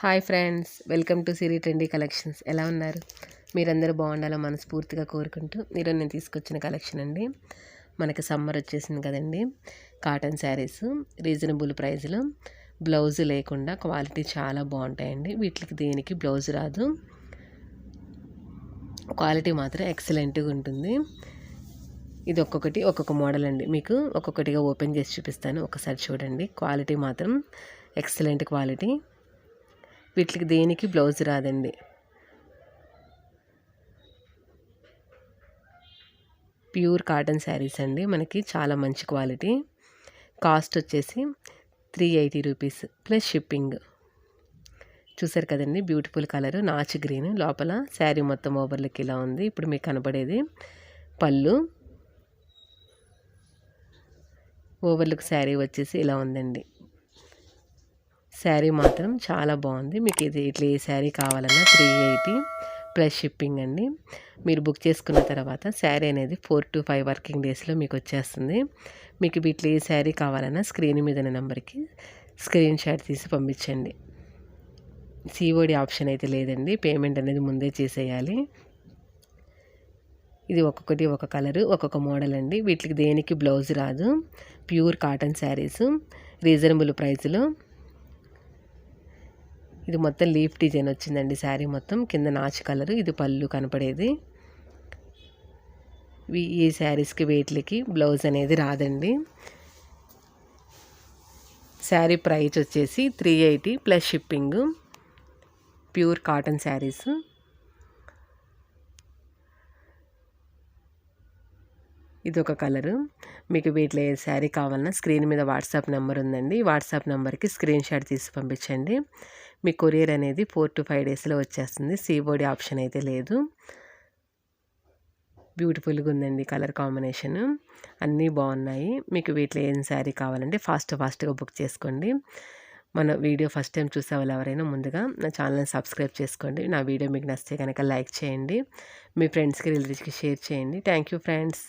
Hi friends welcome to Siri trendy collections. ఎలా ఉన్నారు? మీరందరూ బాగుండాలో మనస్ఫూర్తిగా కోరుకుంటూ మీరు నేను తీసుకొచ్చిన కలెక్షన్ అండి. మనకి సమ్మర్ వచ్చేసింది కదండి. కాటన్ శారీస్ రీజనబుల్ ప్రైస్లో బ్లౌజ్ లేకుండా క్వాలిటీ చాలా బాగుంటాయండి. వీటికి దేనికి బ్లౌజ్ రాదు. క్వాలిటీ మాత్రం ఎక్సలెంట్గా ఉంటుంది. ఇది ఒక్కొక్కటి ఒక్కొక్క మోడల్ అండి. మీకు ఒక్కొక్కటిగా ఓపెన్ చేసి చూపిస్తాను. ఒకసారి చూడండి. క్వాలిటీ మాత్రం ఎక్సలెంట్ క్వాలిటీ. వీటికి దేనికి బ్లౌజ్ రాదండి. ప్యూర్ కాటన్ శారీస్ అండి. మనకి చాలా మంచి క్వాలిటీ. కాస్ట్ వచ్చేసి three eighty rupees plus shipping. చూసారు కదండి బ్యూటిఫుల్ కలర్ నాచ్ గ్రీన్. లోపల శారీ మొత్తం ఓవర్లకి ఇలా ఉంది. ఇప్పుడు మీకు కనబడేది పళ్ళు. ఓవర్లుక్ శారీ వచ్చేసి ఇలా ఉందండి. శారీ మాత్రం చాలా బాగుంది. మీకు ఇది ఇట్లా ఏ శారీ కావాలన్నా త్రీ ఎయిటీ ప్లస్ షిప్పింగ్ అండి. మీరు బుక్ చేసుకున్న తర్వాత శారీ అనేది ఫోర్ టు ఫైవ్ వర్కింగ్ డేస్లో మీకు వచ్చేస్తుంది. మీకు వీటిలో ఏ శారీ కావాలన్నా స్క్రీన్ మీద నెంబర్కి స్క్రీన్ షాట్ తీసి పంపించండి. సిఓడి ఆప్షన్ అయితే లేదండి. పేమెంట్ అనేది ముందే చేసేయాలి. ఇది ఒక్కొక్కటి ఒక కలరు ఒక్కొక్క మోడల్ అండి. వీటికి దేనికి బ్లౌజ్ రాదు. ప్యూర్ కాటన్ శారీస్ రీజనబుల్ ప్రైస్లో ఇది మొత్తం లీఫ్ డిజైన్ వచ్చిందండి శారీ మొత్తం. కింద నాచు కలరు ఇది పళ్ళు కనపడేది. ఈ శారీస్కి వేట్లకి బ్లౌజ్ అనేది రాదండి. శారీ ప్రైస్ వచ్చేసి three eighty plus shipping. Pure cotton saris. ఇది ఒక కలరు. మీకు వీటిలో ఏ శారీ కావాలన్నా స్క్రీన్ మీద వాట్సాప్ నెంబర్ ఉందండి. వాట్సాప్ నెంబర్కి స్క్రీన్ షాట్ తీసి పంపించండి. మీ కొరియర్ అనేది ఫోర్ టు ఫైవ్ డేస్లో వచ్చేస్తుంది. సీబోడి ఆప్షన్ అయితే లేదు. బ్యూటిఫుల్గా ఉందండి కలర్ కాంబినేషన్. అన్నీ బాగున్నాయి. మీకు వీటిలో ఏం శారీ కావాలంటే ఫాస్ట్ ఫాస్ట్గా బుక్ చేసుకోండి. మన వీడియో ఫస్ట్ టైం చూసే వాళ్ళు ఎవరైనా ముందుగా నా ఛానల్ని సబ్స్క్రైబ్ చేసుకోండి. నా వీడియో మీకు నచ్చితే కనుక లైక్ చేయండి. మీ ఫ్రెండ్స్కి రిలేటివ్స్కి షేర్ చేయండి. Thank you friends.